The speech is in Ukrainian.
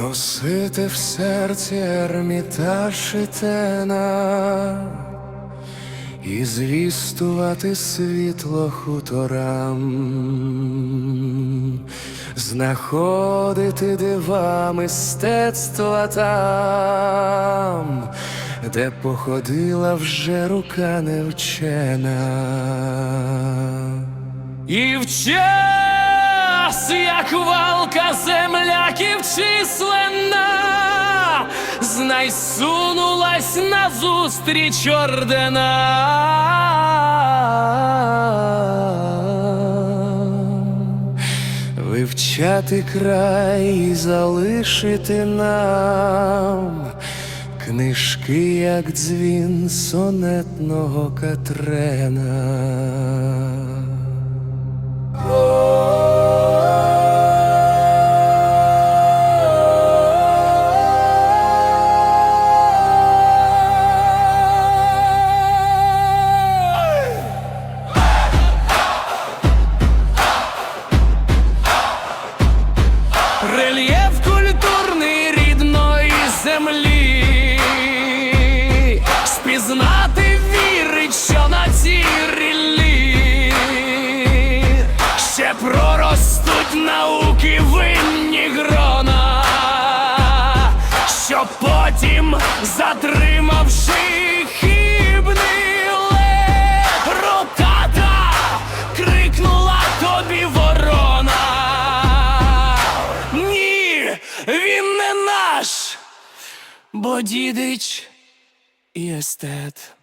Носити в серці ермітаж і тена і звістувати світло хуторам, знаходити дива мистецтва там, де походила вже рука невчена. І в час, як валка земляків численна, знай сунулась назустріч ордена. Вивчати край і залишити нам книжки, як дзвін сонетного Катрена. Землі, спізнати вірить, що на цій ріллі ще проростуть науки винні грона, що потім, затримавши бо дідич і естет.